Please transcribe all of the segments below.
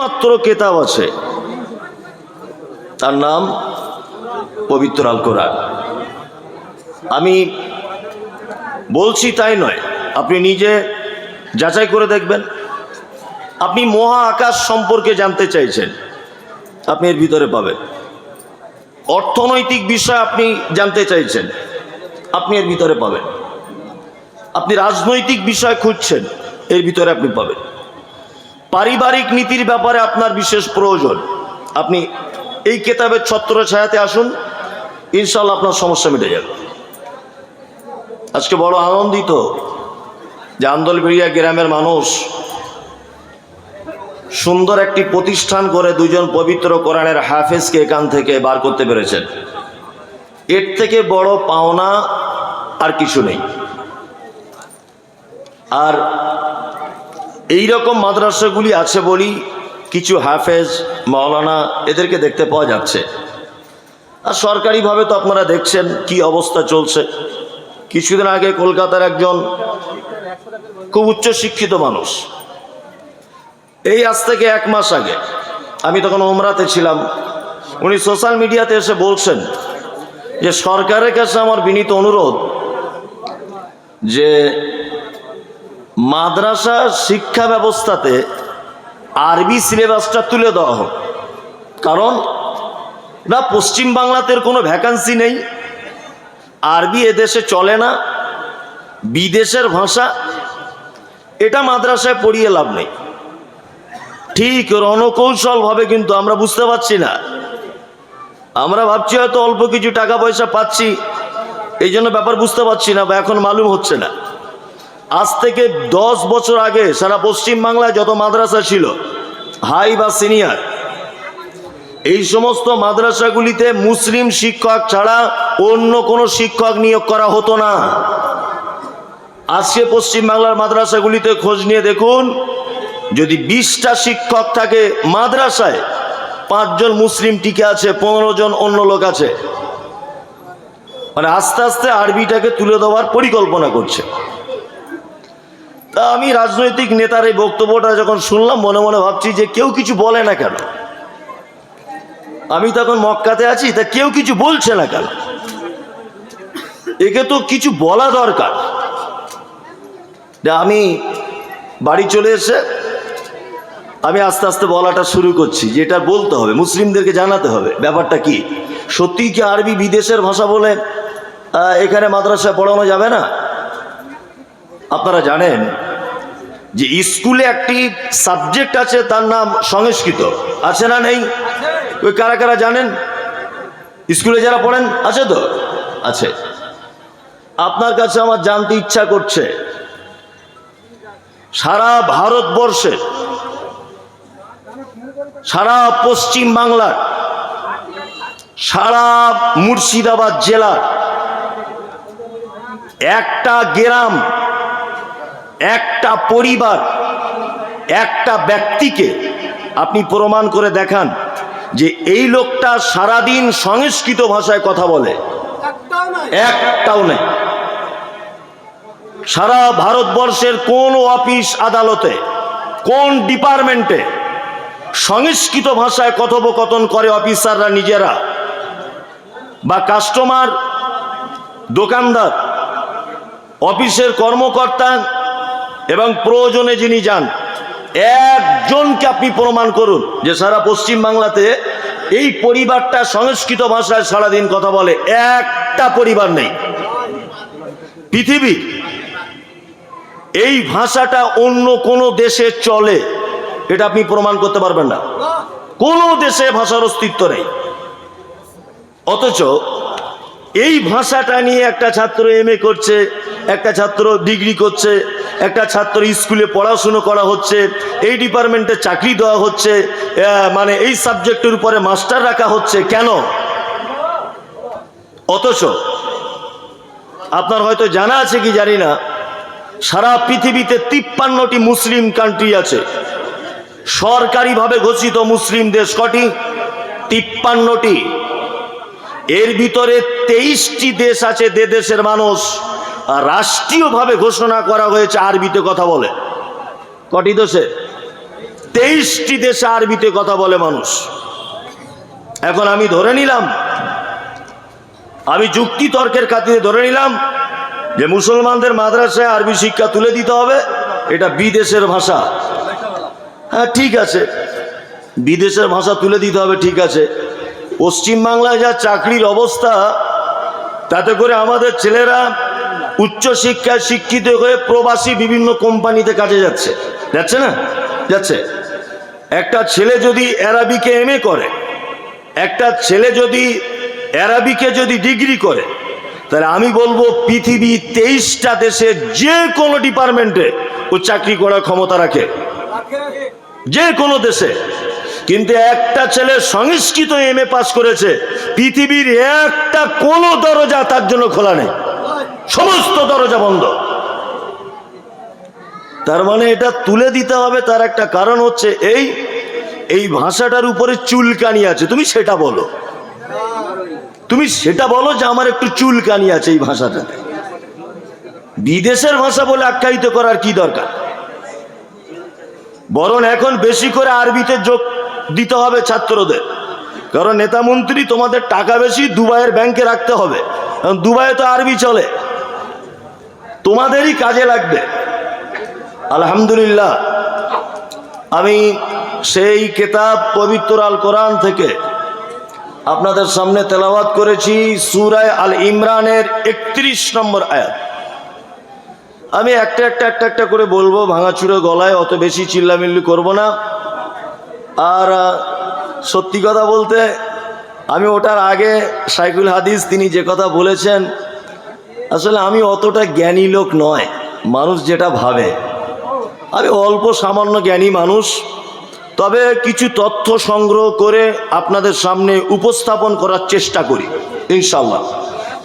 মাত্র কেতাব আছে। তার নাম পবিত্র আল কোরআন আমি বলছি তাই নয়, আপনি নিজে যাচাই করে দেখবেন। আপনি মহা আকাশ সম্পর্কে জানতে চাইছেন, আপনি এর ভিতরে পাবেন। অর্থনৈতিক বিষয় আপনি জানতে চাইছেন, আপনি এর ভিতরে পাবেন। আপনি রাজনৈতিক বিষয় খুঁজছেন, এর ভিতরে আপনি পাবেন। পারিবারিক নীতির ব্যাপারে আপনার বিশেষ প্রয়োজন। আপনি এই কেতাবের ছত্র ছায়াতে আসুন ইনশাল্লাহ আপনার সমস্যা মিটে যাবে। আজকে বড় আনন্দিত যে আন্দোলবেড়িয়া গ্রামের মানুষ সুন্দর একটি প্রতিষ্ঠান করে দুজন পবিত্র কোরআনের হাফেজকে এখান থেকে বার করতে পেরেছেন। এর থেকে বড় পাওনা আর কিছু নেই। আর এই রকম মাদ্রাসাগুলি আছে বলি কিছু হাফেজ, মাওলানা এদেরকে দেখতে পাওয়া যাচ্ছে। আর সরকারিভাবে তো আপনারা দেখছেন কি অবস্থা চলছে। কিছুদিন আগে কলকাতার একজন খুব উচ্চ শিক্ষিত মানুষ। এই আজ থেকে এক মাস আগে আমি তখন ওমরাতে ছিলাম। উনি সোশ্যাল মিডিয়াতে এসে বলছেন যে, সরকারের কাছে আমার বিনীত অনুরোধ যে মাদ্রাসা শিক্ষা ব্যবস্থাতে আরবি সিলেবাসটা তুলে দেওয়া হোক। কারণ, না, পশ্চিম বাংলাতে কোনো ভ্যাকান্সি নেই। আরবি এদেশে চলে না, বিদেশের ভাষা, এটা মাদ্রাসায় পড়িয়ে লাভ নেই। ঠিক রণকৌশলভাবে কিন্তু আমরা বুঝতে পারছি না। আমরা ভাবছি হয়তো অল্প কিছু টাকা পয়সা পাচ্ছি এই জন্য ব্যাপার বুঝতে পারছি না বা এখন মালুম হচ্ছে না। আজ থেকে দশ বছর আগে সারা পশ্চিম বাংলায় যত মাদ্রাসা ছিল, হাই বা সিনিয়র, এই সমস্ত মাদ্রাসাগুলিতে মুসলিম শিক্ষক ছাড়া অন্য কোনো শিক্ষক নিয়োগ করা হতো না। আজকে পশ্চিম বাংলার মাদ্রাসাগুলিতে খোঁজ নিয়ে দেখুন, যদি বিশটা শিক্ষক থাকে মাদ্রাসায়, পাঁচজন মুসলিম টিকে আছে, পনেরো জন অন্য লোক আছে। মানে আস্তে আস্তে আরবিটাকে তুলে দেওয়ার পরিকল্পনা করছে। তা আমি রাজনৈতিক নেতার এই বক্তব্যটা যখন শুনলাম, মনে মনে ভাবছি যে কেউ কিছু বলে না কেন? আমি তখন মক্কাতে আছি, তা কেউ কিছু বলছে না কেন? একে তো কিছু বলা দরকার। আমি বাড়ি চলে এসে আমি আস্তে আস্তে বলাটা শুরু করছি যে এটা বলতে হবে, মুসলিমদেরকে জানাতে হবে। ব্যাপারটা কি? সত্যি কি আরবি বিদেশের ভাষা বলে এখানে মাদ্রাসায় পড়ানো যাবে না? আপনারা জানেন যে স্কুলে একটি সাবজেক্ট আছে, তার নাম সংস্কৃত। আছে না নেই? ওই কারা কারা জানেন? স্কুলে যারা পড়েন, আছে তো? আছে। আপনার কাছে আমার জানতে ইচ্ছা করছে, সারা ভারতবর্ষে, সারা পশ্চিম বাংলার, সারা মুর্শিদাবাদ জেলার একটা গ্রাম একটা পরিবার, একটা ব্যক্তিকে আপনি প্রমাণ করে দেখান যে এই লোকটা সারাদিন সংস্কৃত ভাষায় কথা বলে। একটাও নেই। সারা ভারতবর্ষের কোন অফিস আদালতে, কোন ডিপার্টমেন্টে সংস্কৃত ভাষায় কথোপকথন করে অফিসাররা নিজেরা বা কাস্টমার, দোকানদার, অফিসের কর্মকর্তা এবং প্রয়োজনে যিনি যান, একজনকে আপনি প্রমাণ করুন যে সারা পশ্চিম বাংলাতে এই পরিবারটা সংস্কৃত ভাষায় সারাদিন কথা বলে, একটা পরিবার নেই। পৃথিবী, এই ভাষাটা অন্য কোনো দেশে চলে, এটা আপনি প্রমাণ করতে পারবেন না। কোনো দেশে ভাষার অস্তিত্ব নেই। অথচ এই ভাষাটা নিয়ে একটা ছাত্র এম করছে, একটা ছাত্র ডিগ্রি করছে একটা ছাত্র স্কুলে পড়াশুনো করা হচ্ছে, এই ডিপার্টমেন্টে চাকরি দেওয়া হচ্ছে মানে এই সাবজেক্টের উপরে মাস্টার রাখা হচ্ছে, কেন? অথচ, আপনার হয়তো জানা আছে কি জানি না, সারা পৃথিবীতে তিপ্পান্নটি মুসলিম কান্ট্রি আছে। সরকারিভাবে ঘোষিত মুসলিম দেশ কটি? তিপ্পান্নটি। এর ভিতরে তেইশটি দেশ আছে দেশের মানুষ। রাষ্ট্রীয়ভাবে ঘোষণা করা হয়েছে, আরবিতে কথা বলে। কটি দেশে? তেইশটি দেশে আরবিতে কথা বলে মানুষ। এখন আমি ধরে নিলাম, আমি যুক্তি তর্কের খাতিরে ধরে নিলাম যে মুসলমানদের মাদ্রাসায় আরবি শিক্ষা তুলে দিতে হবে, এটা বিদেশের ভাষা। হ্যাঁ ঠিক আছে। বিদেশের ভাষা তুলে দিতে হবে, ঠিক আছে। পশ্চিমবাংলায় যা চাকরির অবস্থা, তাতে করে আমাদের ছেলেরা উচ্চ শিক্ষায় শিক্ষিত হয়ে প্রবাসী বিভিন্ন কোম্পানিতে কাজে যাচ্ছে। যাচ্ছে না? যাচ্ছে। একটা ছেলে যদি অ্যারাবিকে এম করে, একটা ছেলে যদি অ্যারাবিকে যদি ডিগ্রি করে, তাহলে আমি বলব পৃথিবী তেইশটা দেশে যে কোনো ডিপার্টমেন্টে ও চাকরি করার ক্ষমতা রাখে। যে কোনো দেশে। কিন্তু একটা ছেলে সংস্কৃত এম এ পাস করেছে, পৃথিবীর একটা কোনো দরজা তার জন্য খোলা নেই। সমস্ত দরজা বন্ধ। তার মানে এটা তুলে দিতে হবে, তার একটা কারণ হচ্ছে এই এই ভাষাটার উপরে চুলকানি আছে। তুমি সেটা বলো। তুমি সেটা বলো যে আমার একটু চুলকানি আছে এই ভাষাটাতে। বিদেশের ভাষা বলে আখ্যায়িত করার কি দরকার? বরং এখন বেশি করে আরবিতে যোগ দিতে হবে ছাত্রদের। কারণ নেতা মন্ত্রী, তোমাদের টাকা বেশি দুবাইয়ের ব্যাংকে রাখতে হবে। কারণ দুবাইয়ে তো আরবি চলে। তোমাদেরই কাজে লাগবে। আলহামদুলিল্লাহ। আমি সেই কেতাব পবিত্র আল কোরআন থেকে আপনাদের সামনে তেলাওয়াত করেছি সুরায় আল ইমরানের একত্রিশ নম্বর আয়াত। আমি একটা একটা একটা একটা করে বলব, ভাঙাচুরো গলায় অত বেশি চিল্লামিল্লি করব না। আর সত্যি কথা বলতে, আমি ওটার আগে সাইকুল হাদিস তিনি যে কথা বলেছেন আসলে আমি অতটা জ্ঞানী লোক নয়, মানুষ যেটা ভাবে। আমি অল্প সামান্য জ্ঞানী মানুষ, তবে কিছু তথ্য সংগ্রহ করে আপনাদের সামনে উপস্থাপন করার চেষ্টা করি ইনশাল্লাহ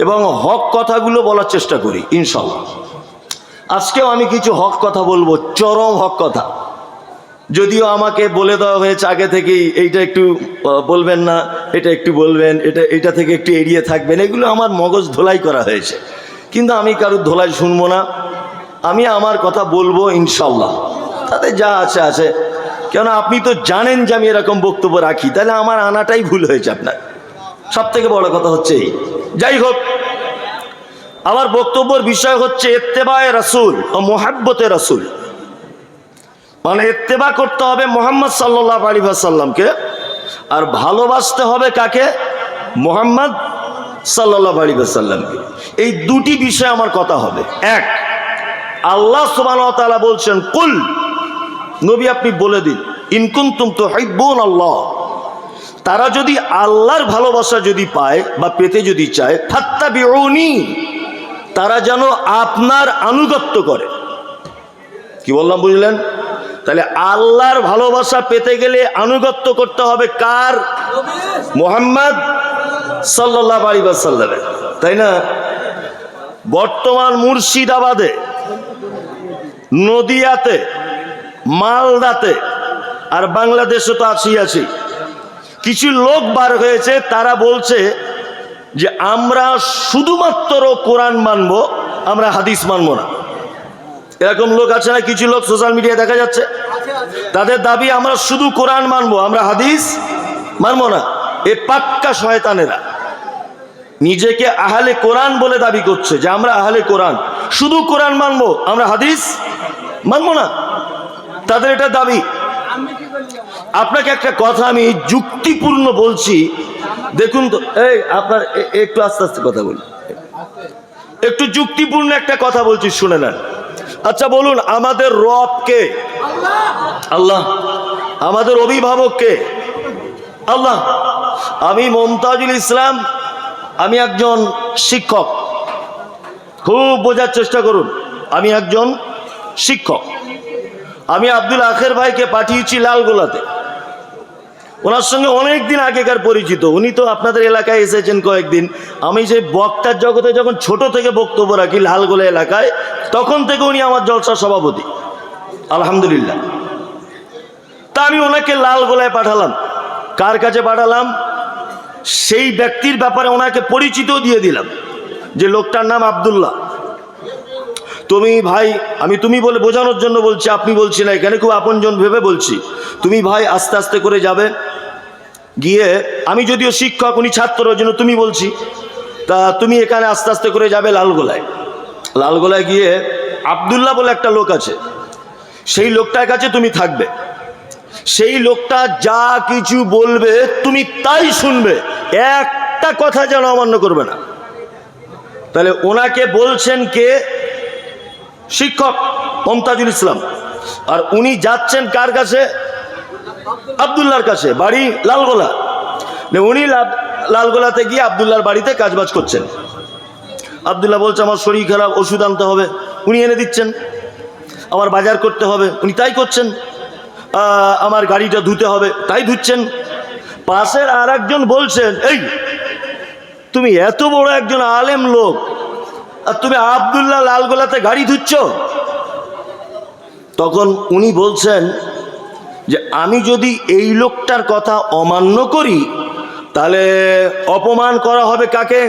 এবং হক কথাগুলো বলার চেষ্টা করি ইনশাল্লাহ আজকেও আমি কিছু হক কথা বলব, চরম হক কথা। যদিও আমাকে বলে দেওয়া হয়েছে আগে থেকেই, এইটা একটু বলবেন না, এটা একটু বলবেন, এটা এটা থেকে একটু এড়িয়ে থাকবেন, এগুলো আমার মগজ ধোলাই করা হয়েছে। কিন্তু আমি কারোর ধোলাই শুনব না। আমি আমার কথা বলব ইনশাল্লাহ তাতে যা আছে আছে। কেন আপনি তো জানেন যে আমি এরকম বক্তব্য রাখি, তাহলে আমার আনাটাই ভুল হয়েছে আপনার। সব থেকে বড় কথা হচ্ছে এই। যাই হোক, আমার বক্তব্যের বিষয় হচ্ছে এত্তেবায় রাসুল ও মোহাব্বতে রাসুল। মানে এত্তেবা করতে হবে মোহাম্মদ সাল্লাহ আলী আর ভালোবাসতে হবে কাকে? মোহাম্মদ সাল্লাহ আলী সাল্লামকে এই দুটি বিষয় আমার কথা হবে। এক, আল্লাহ তাআলা বলছেন, কুল, নবী আপনি বলে দিন ইনকুন্তুম তো হাইবুন আল্লাহ। তারা যদি আল্লাহর ভালোবাসা যদি পায় বা পেতে যদি চায় ফাত্তা বিউনি তারা যেন আপনার আনুগত্য করে। কি বললাম, বুঝলেন? তাহলে আল্লাহর ভালোবাসা পেতে গেলে আনুগত্য করতে হবে কার? মোহাম্মদ সাল্লাহ আলী সাল্লামের তাই না? বর্তমান মুর্শিদাবাদে, নদিয়াতে, মালদাতে আর বাংলাদেশে তো আছি আছি কিছু লোক বার হয়েছে, তারা বলছে যে আমরা শুধুমাত্র কোরআন মানব, আমরা হাদিস মানব না। এরকম লোক আছে না, কিছু লোক সোশ্যাল মিডিয়ায় দেখা যাচ্ছে। তাদের দাবি, আমরা শুধু কোরআন মানবো, আমরা হাদিস মানবো না। এ পাক্কা শয়তানেরা। নিজেকে আহলে কোরআন বলে দাবি করছে যে আমরা আহলে কোরআন। শুধু কোরআন মানবো, আমরা হাদিস মানবো না। তাদের এটা দাবি। আপনাকে একটা কথা আমি যুক্তিপূর্ণ বলছি। দেখুন তো, এই আপনার একটু আস্তে আস্তে কথা বলি। একটু যুক্তিপূর্ণ একটা কথা বলছি, শুনে নেন। আচ্ছা বলুন, আমাদের রব কে? আল্লাহ। আমাদের অভিভাবক কে? আল্লাহ। আমি মমতাজুল ইসলাম আমি একজন শিক্ষক। খুব বোঝার চেষ্টা করুন, আমি একজন শিক্ষক। আমি আব্দুল আখের ভাইকে পাঠিয়েছি লালগোলাতে। ওনার সঙ্গে অনেক দিন আগেকার পরিচিত। উনি তো আপনাদের এলাকায় এসেছেন কয়েকদিন। আমি যে বক্তার জগতে যখন ছোট থেকে বক্তব্য রাখি লালগোলা এলাকায়, তখন থেকে উনি আমার জলসা সভাপতি। আলহামদুলিল্লাহ। তা আমি ওনাকে লালগোলায় পাঠালাম। কার কাছে পাঠালাম? সেই ব্যক্তির ব্যাপারে ওনাকে পরিচিত দিয়ে দিলাম যে লোকটার নাম আবদুল্লাহ। তুমি ভাই, আমি তুমি বলে বোঝানোর জন্য বলছি, আপনি বলছি না এখানে, খুব আপনজন ভেবে বলছি। তুমি ভাই আস্তে আস্তে করে যাবে। গিয়ে আমি যদিও শিক্ষক, উনি ছাত্র জন্য তুমি বলছি। তা তুমি এখানে আস্তে আস্তে করে যাবে লালগোলায়। লালগোলায় গিয়ে আবদুল্লাহ বলে একটা লোক আছে। সেই লোকটার কাছে তুমি থাকবে। সেই লোকটা যা কিছু বলবে, তুমি তাই শুনবে। একটা কথা যেন অমান্য করবে না। তাহলে ওনাকে বলছেন কে? শিক্ষক মমতাজুল ইসলাম। আর উনি যাচ্ছেন কার কাছে? আবদুল্লার কাছে, বাড়ি লালগোলা। উনি লাল- লালগোলাতে গিয়ে আবদুল্লার বাড়িতে কাজবাজ করছেন। আবদুল্লাহ বলছে, আমার শরীর খারাপ, ওষুধ আনতে হবে। উনি এনে দিচ্ছেন। আমার বাজার করতে হবে। উনি তাই করছেন। আমার গাড়িটা ধুতে হবে। তাই ধুচ্ছেন। পাশের আর একজন বলছেন এই তুমি এত বড় একজন আলেম লোক আর তুমি আবদুল্লাহ লালগোলাতে গাড়ি ধুচ্ছ? তখন উনি বলছেন যে আমি যদি এই লোকটার কথা অমান্য করি তাহলে অপমান করা হবে কাকে?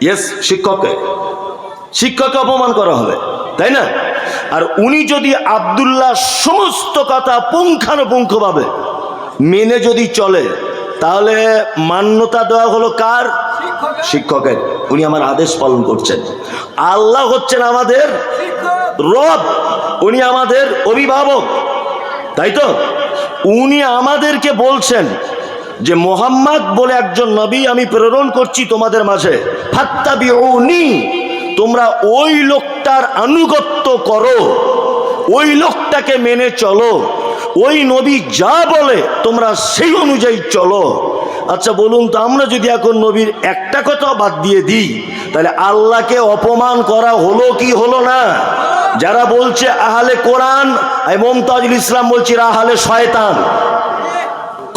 ইয়েস শিক্ষককে। শিক্ষককে অপমান করা হবে তাই না? আর উনি যদি আবদুল্লাহ সমস্ত কথা পুঙ্খানুপুঙ্খভাবে মেনে যদি চলে তাহলে মান্যতা দেওয়া হলো কার? শিক্ষকের। উনি আমার আদেশ পালন করছেন। আল্লাহ হচ্ছেন আমাদের রব উনি আমাদের অভিভাবক। তাই তো? উনি আমাদেরকে বলছেন যে মোহাম্মদ বলে একজন নবী আমি প্রেরণ করছি তোমাদের মাঝে। ফাত্তাবিউনি তোমরা ওই লোকটার আনুগত্য করো। ওই লোকটাকে মেনে চলো। ওই নবী যা বলে, তোমরা সেই অনুযায়ী চলো। আচ্ছা বলুন তো, আমরা যদি এখন নবীর একটা কথা বাদ দিয়ে দিই, তাহলে আল্লাহকে অপমান করা হলো কি হলো না? যারা বলছে আহলে কোরআন মমতাজুল ইসলাম বলছি আহলে শয়তান।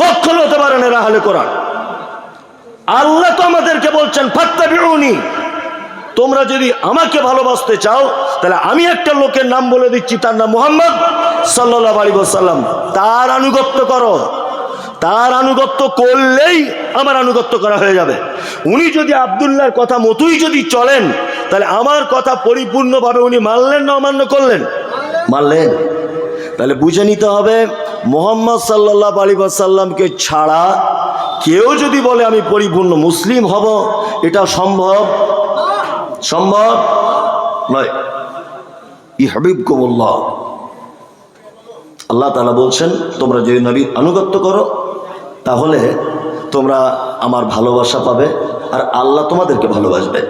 কখনো হতে পারে না আহলে কোরআন। আল্লাহ তো আমাদেরকে বলছেন ফাত্তা বিউনি তোমরা যদি আমাকে ভালোবাসতে চাও, তাহলে আমি একটা লোকের নাম বলে দিচ্ছি, তার নাম মোহাম্মদ সাল্লাহ আলী সাল্লাম তার আনুগত্য করো। তার আনুগত্য করলেই আমার আনুগত্য করা হয়ে যাবে। উনি যদি আবদুল্লাহর কথা মতোই যদি চলেন, তাহলে আমার কথা পরিপূর্ণভাবে উনি মানলেন না অমান্য করলেন? মানলেন। তাহলে বুঝে নিতে হবে, মোহাম্মদ সাল্লাহ আলী সাল্লামকে ছাড়া কেউ যদি বলে আমি পরিপূর্ণ মুসলিম হব, এটা সম্ভব সম্ভব? নয়। ই হাবিব কবুল্লাহ আল্লাহ তালা বলছেন, তোমরা যদি নবীর আনুগত্য করো, তাহলে তোমরা আমার ভালোবাসা পাবে আর আল্লাহ তোমাদেরকে ভালোবাসবে।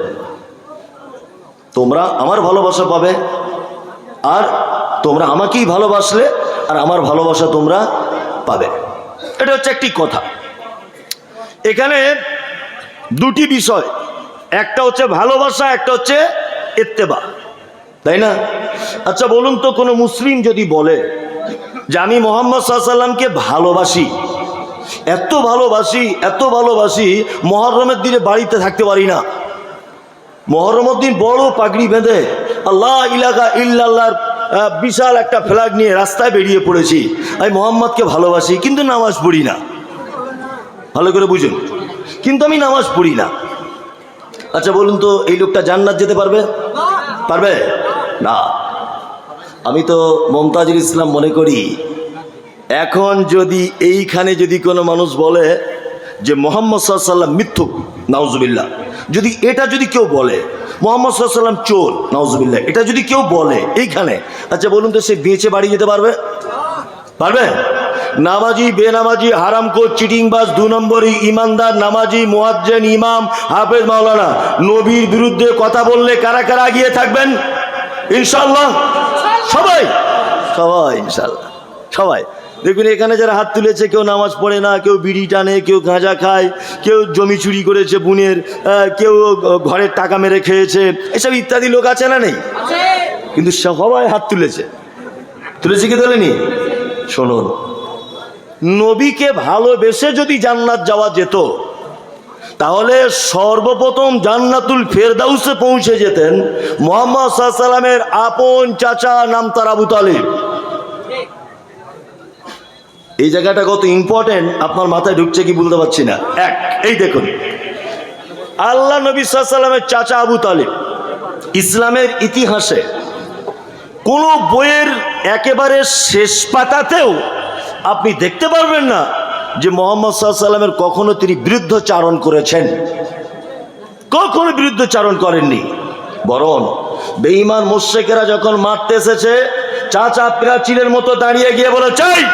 তোমরা আমার ভালোবাসা পাবে আর তোমরা আমাকেই ভালোবাসলে আর আমার ভালোবাসা তোমরা পাবে। এটা হচ্ছে একটি কথা। এখানে দুটি বিষয় একটা হচ্ছে ভালোবাসা, একটা হচ্ছে এত্তেবা তাই না? আচ্ছা বলুন তো, কোনো মুসলিম যদি বলে যে আমি মোহাম্মদ সাল্লামকে ভালোবাসি, এত ভালোবাসি এত ভালোবাসি, মহরমের দিনে বাড়িতে থাকতে পারি না। মহরমের দিন বড় পাগড়ি বেঁধে আল্লাহ ইলাকা ইল্লাল্লাহর বিশাল একটা ফ্ল্যাগ নিয়ে রাস্তায় বেরিয়ে পড়েছি। আমি মোহাম্মদকে ভালোবাসি, কিন্তু নামাজ পড়ি না। ভালো করে বুঝুন। কিন্তু আমি নামাজ পড়ি না। আচ্ছা বলুন তো, এই লোকটা জান্নাত যেতে পারবে? পারবে? না। আমি তো মমতাজুল ইসলাম মনে করি, এখন যদি এইখানে যদি কোনো মানুষ বলে যে মোহাম্মদ সাল্লাম মিথ্যুক, নাউজুবিল্লাহ। যদি এটা যদি কেউ বলে, মোহাম্মদ সাল্লাম চোর, নাউজুবিল্লাহ। এটা যদি কেউ বলে এইখানে আচ্ছা বলুন তো সে বেঁচে বাড়ি যেতে পারবে? পারবে? নামাজি বেনামাজি হারামকোর চিটিংবাজ দু নম্বরই ইমানদার নামাজি মোয়াজ্জেন ইমাম হাফেজ মাওলানা। নবীর বিরুদ্ধে কথা বললে কারা কারা গিয়ে থাকবেন? ইনশাল্লাহ সবাই। সবাই ইনশাল্লাহ সবাই। দেখবেন এখানে যারা হাত তুলেছে কেউ নামাজ পড়ে না কেউ বিড়ি টানে কেউ গাঁজা খায় কেউ জমি চুরি করেছে বুনের কেউ ঘরের টাকা মেরে খেয়েছে এসব ইত্যাদি লোক আছে না নেই? কিন্তু সবাই হাত তুলেছে। তুলেছে কি তোলেনি? শুনুন। নবীকে ভালোবেসে যদি জান্নাত যাওয়া যেত, তাহলে সর্বপ্রথম জান্নাতুল ফেরদাউসে পৌঁছে যেতেন মোহাম্মদ সাল্লামের আপন চাচা নাম তার আবু তালিব। এই জায়গাটা কত ইম্পর্টেন্ট আপনার মাথায় ঢুকছে কি বলতে পারছি না। এক, এই দেখুন। আল্লাহ নবী সাল্লামের চাচা আবু তালিব ইসলামের ইতিহাসে কোনো বইয়ের একেবারে শেষ পাতাতেও আপনি দেখতে পারবেন না যে মোহাম্মদ সাল্লামের কখনো তিনি বিরুদ্ধচারণ করেছেন। কখনো বিরুদ্ধচারণ করেননি। বরং বেঈমান মোশেকেরা যখন মারতে এসেছে, চাচা প্রাচীরের মতো দাঁড়িয়ে গিয়ে বলে, চাই,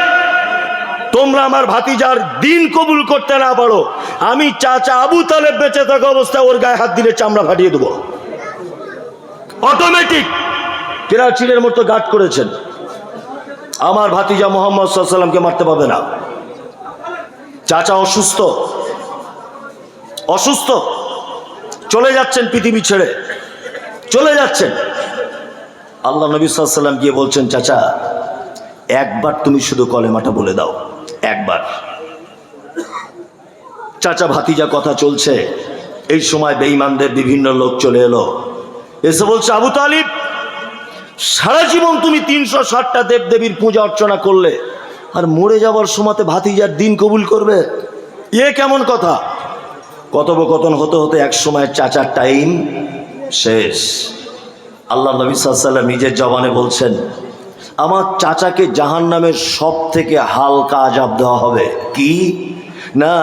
তোমরা আমার ভাতিজার দিন কবুল করতে না পারো। আমি চাচা আবু তালেব বেঁচে থাকা অবস্থায় ওর গায়ে হাত দিলে চামড়া ফাটিয়ে দেবো। অটোমেটিক প্রাচীরের মতো গার্ড করেছেন। আমার ভাতিজা মোহাম্মদ সাল্লামকে মারতে পারবে না। চাচা অসুস্থ। অসুস্থ। চলে যাচ্ছেন পৃথিবী ছেড়ে। চলে যাচ্ছেন। আল্লাহ নবী সাল্লাম গিয়ে বলছেন, চাচা, একবার তুমি শুধু কলেমাটা বলে দাও। একবার। চাচা ভাতিজা কথা চলছে। এই সময় বেঈমানদের বিভিন্ন লোক চলে এলো। এসে বলছে, আবু তালিব সারা জীবন তুমি তিনশো ষাটটা দেবদেবীর পূজা অর্চনা করলে, আর মরে যাওয়ার সময়তে ভাতিজার দিন কবুল করবে? এ কেমন কথা? কথোপকথন হতে হতে এক সময় চাচার টাইম শেষ। আল্লাহ নবী সাল্লাম নিজের জবানে বলছেন, আমার চাচাকে জাহান নামের সব থেকে হালকা আজাব দেওয়া হবে। কি? না,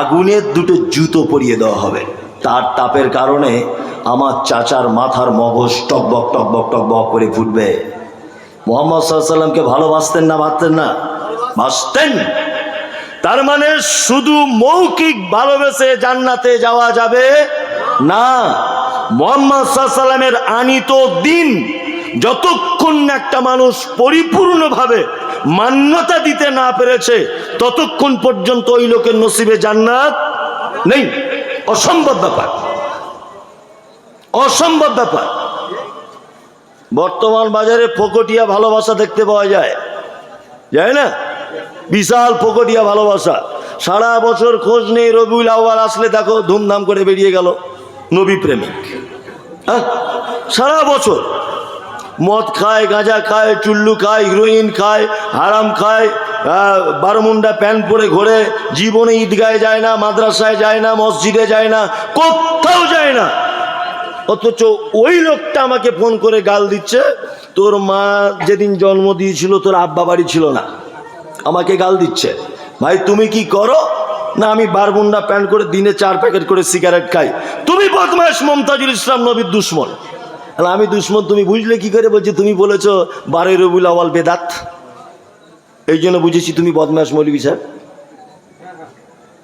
আগুনের দুটো জুতো পরিয়ে দেওয়া হবে। তার তাপের কারণে আমার চাচার মাথার মগজ টকবক টকবক টকবক করে ফুটবে। মোহাম্মদ সাল্লামকে ভালোবাসতেন না ভাবতেন না? বাঁচতেন তার মানে শুধু মৌখিক ভালোবেসে জান্নাতে যাওয়া যাবে না। মোহাম্মদ সাল্লামের আনিত দিন যতক্ষণ একটা মানুষ পরিপূর্ণভাবে মান্যতা দিতে না পেরেছে, ততক্ষণ পর্যন্ত ওই লোকের নসিবে জান্নাত নেই। অসম্ভব ব্যাপার। অসম্ভব ব্যাপার। বর্তমান বাজারে ফকটিয়া ভালোবাসা দেখতে পাওয়া যায়। যায় না? বিশাল ফকটিয়া ভালোবাসা। সারা বছর খোঁজ নেই রবিউল আউয়াল আসলে দেখো ধুমধাম করে বেরিয়ে গেল নবী প্রেমিক। হ্যাঁ? সারা বছর মদ খায়, গাঁজা খায়, চুল্লু খায়, হিরোইন খায়, হারাম খায় বারমুন্ডা প্যান্ট পরে ঘোরে, জীবনে ঈদগায় যায় না, মাদ্রাসায় যায় না, মসজিদে যায় না, কোথাও যায় না। অথচ ওই লোকটা আমাকে ফোন করে গাল দিচ্ছে, তোর মা যেদিন জন্ম দিয়েছিল, তোর আব্বা বাড়ি ছিল না। আমাকে গাল দিচ্ছে। ভাই, তুমি কি করো? না, আমি বারবুন্ডা প্যান্ট করে দিনে চার প্যাকেট করে সিগারেট খাই। তুমি বদমাস মমতাজুল ইসলাম নবীর দুশ্মন। আমি দুশ্মন, তুমি বুঝলে কি করে? বলছি, তুমি বলেছ বারোই রবিউল আওয়াল বেদাত। এই জন্য বুঝেছি তুমি বদমাস মৌলবী সাহেব।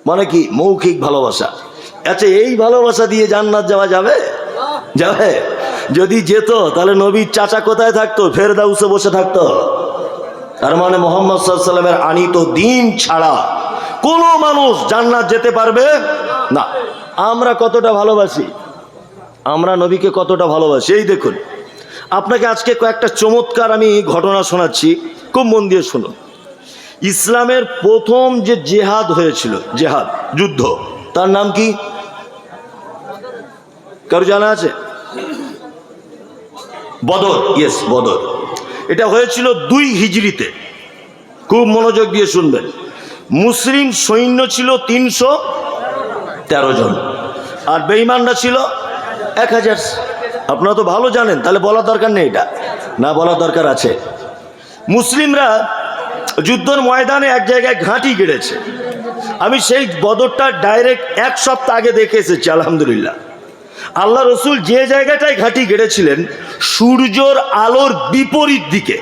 মানে কি, মৌখিক ভালোবাসা। আচ্ছা এই ভালোবাসা দিয়ে জান্নাত যাওয়া যাবে? যাবে? যদি যেত, তাহলে নবীর চাচা কোথায় থাকতো? ফেরদাউসে বসে থাকতো। তার মানে মোহাম্মদ সাল্লামের আনিত দিন ছাড়া কোনো মানুষ জান্নাত যেতে পারবে না। আমরা কতটা ভালোবাসি? আমরা নবীকে কতটা ভালোবাসি? এই দেখুন, আপনাকে আজকে কয়েকটা চমৎকার আমি ঘটনা শোনাচ্ছি। খুব মন দিয়ে শুনুন। ইসলামের প্রথম যে জেহাদ হয়েছিল, জেহাদ, যুদ্ধ, তার নাম কি? কারও জানা আছে? Badr yes Badr. এটা হয়েছিল দুই হিজড়িতে। খুব মনোযোগ দিয়ে শুনবেন। মুসলিম সৈন্য ছিল তিনশো তেরো জন। আর বেঈমানরা ছিল এক হাজার। আপনারা তো ভালো জানেন, তাহলে বলার দরকার নেই এটা। না, বলার দরকার আছে। মুসলিমরা যুদ্ধর ময়দানে এক জায়গায় ঘাঁটি গেড়েছে। আমি সেই বদরটা ডাইরেক্ট এক সপ্তাহ আগে দেখে এসেছি, আলহামদুলিল্লাহ। আল্লাহ রসুল যে জায়গাটায় ঘাঁটি গেড়েছিলেন, সূর্যর আলোর বিপরীত দিকে।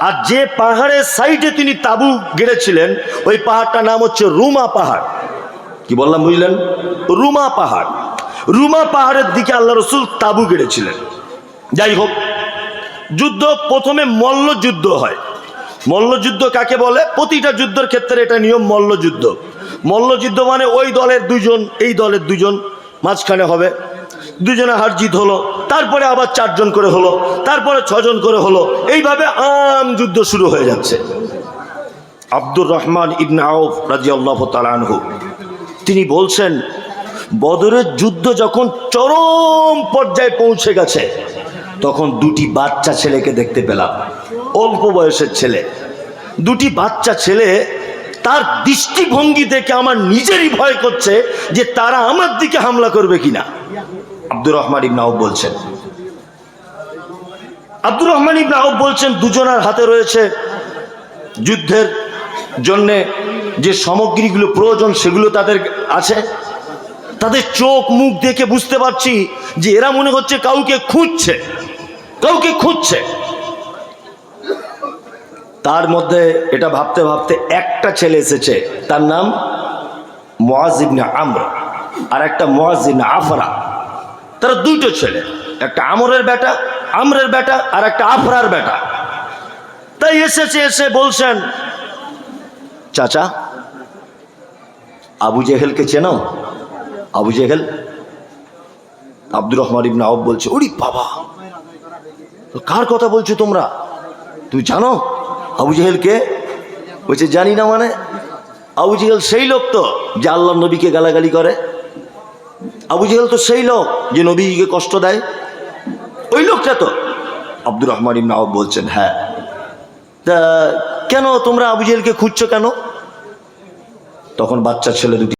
আর যে পাহাড়ের সাইডে তিনি তাবু গেড়েছিলেন, ওই পাহাড়টার নাম হচ্ছে রুমা পাহাড়। কি বললাম, বুঝলেন? রুমা পাহাড়। রুমা পাহাড়ের দিকে আল্লাহ রসুল তাবু গেড়েছিলেন। যাই হোক, যুদ্ধ প্রথমে মল্লযুদ্ধ হয়। মল্লযুদ্ধ কাকে বলে? প্রতিটা যুদ্ধের ক্ষেত্রে এটা নিয়ম, মল্লযুদ্ধ। মল্লযুদ্ধ মানে ওই দলের দুজন, এই দলের দুজন, মাঝখানে হবে। দুজনে হার জিত হলো, তারপরে আবার চারজন করে হলো, তারপরে ছজন করে হলো। এইভাবে আম যুদ্ধ শুরু হয়ে যাচ্ছে। আব্দুর রহমান ইবনে আউফ রাজি আল্লাহ তালানহু তিনি বলছেন, বদরের যুদ্ধ যখন চরম পর্যায়ে পৌঁছে গেছে, তখন দুটি বাচ্চা ছেলেকে দেখতে পেলাম, অল্প বয়সের ছেলে। দুটি বাচ্চা ছেলে তার দৃষ্টিভঙ্গি দেখে আমার নিজেরই ভয় করছে যে তারা আমার দিকে হামলা করবে কিনা। আব্দুর রহমান ইবনাও বলছেন। আব্দুর রহমান ইবনে আউফ বলছেন, দুজনার হাতে রয়েছে যুদ্ধের জন্যে যে সামগ্রীগুলো প্রয়োজন, সেগুলো তাদের আছে। তাদের চোখ মুখ দেখে বুঝতে পারছি যে এরা মনে হচ্ছে কাউকে খুঁজছে কাউকে খুঁজছে। তার মধ্যে এটা ভাবতে ভাবতে একটা ছেলে এসেছে, তার নাম মোয়াজিবনে আমর আর একটা মোয়াজিবনে আফরা। তারা দুটো ছেলে, একটা আমরের বেটা আমরের বেটা, আর একটা আফরার বেটা। তাই এসেছে, এসে বলছেন, চাচা, আবু জেহেলকে চেনো? আবু জেহেল, আব্দুর রহমান ইবনে আউফ বলছে, ওরি বাবা, কার কথা বলছো তোমরা? তুমি জানো আবু জেহেলকে? বলছে, জানি না মানে আবু জেহেল সেই লোক তো, যে আল্লাহ নবীকে গালাগালি করে। আবু জেহেল তো সেই লোক যে নবীজিকে কষ্ট দেয়। ওই লোকটা তো। আব্দুর রহমান ইমন আব বলছেন হ্যাঁ। তা কেন তোমরা আবু জেহেলকে খুঁজছো কেন? তখন বাচ্চা ছেলে দুটি